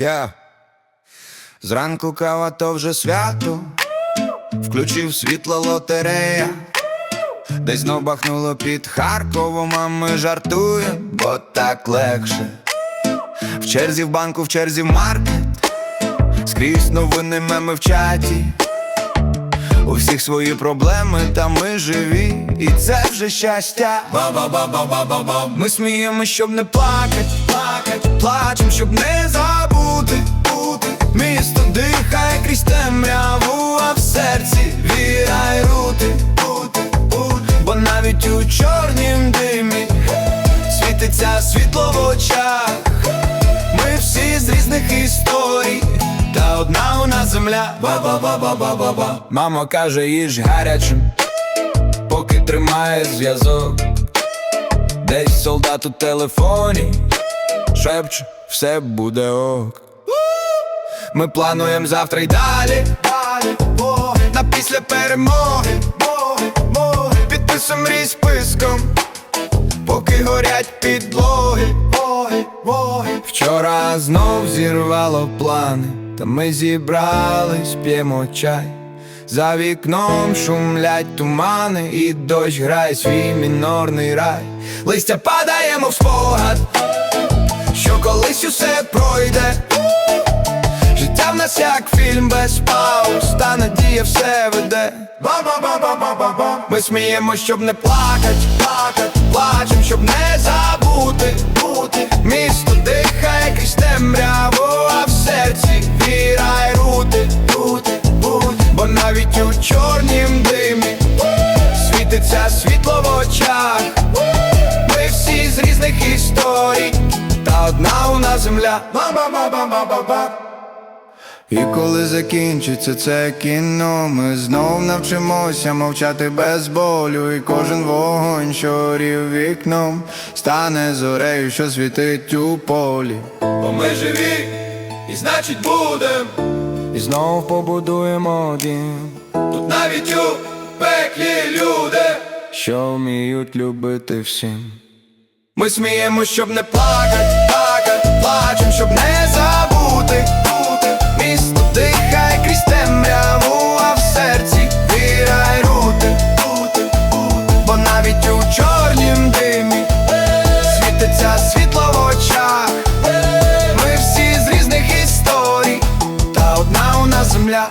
Я. Зранку кава то вже свято, включив світло лотерея, десь знов бахнуло під Харковом, а ми жартуємо, бо так легше. В черзі в банку, в черзі в маркет, скрізь новини меми в чаті. У всіх свої проблеми, та ми живі, і це вже щастя. Ба-ба-ба-ба-ба-ба-ба. Ми сміємо, щоб не плакать, плакать, плачем, щоб не забути, бути. Місто дихає крізь темряву, а в серці віра й рути, бути, бути. Бо навіть у чорнім димі світиться світло в очах. Ми всі з різних історій, та одна у нас земля. Ба-ба-ба-ба-ба-ба Мама каже, їж гарячим, поки тримає зв'язок. Десь солдат у телефоні, шепче, все буде ок. Ми плануємо завтра й далі, далі, боги, на після перемоги, боги, боги, підписуємо мрій списком поки горять підлоги, боги, боги. Вчора знов зірвало плани, та ми зібрались, п'ємо чай. За вікном шумлять тумани, і дощ грає свій мінорний рай. Листя падаємо в спогад, що колись усе пройде. Життя в нас як фільм без пауз, та надія все веде. Ба-ба-ба-ба-ба-ба Ми сміємо, щоб не плакать, плакать, плачем, щоб не забути, бути. Місто дихає крізь темряву, а в серці віра й рути, рути, рути. Бо навіть у чорнім димі світиться світло в очах. Ми всі з різних історій, одна у нас земля. Ба-ба-ба-ба-ба-ба і коли закінчиться це кіно, ми знов навчимося мовчати без болю, і кожен вогонь, що горів вікном, стане зорею, що світить у полі. Бо ми живі, і значить будем, і знов побудуємо дім. Тут навіть у пеклі люди, що вміють любити всім. Ми сміємо, щоб не плакати, плакати, плачем, щоб не забути. Бути. Місто дихай крізь темряву, а в серці віра й рути, бо навіть у чорнім димі світиться світло в очах. Ми всі з різних історій, та одна у нас земля.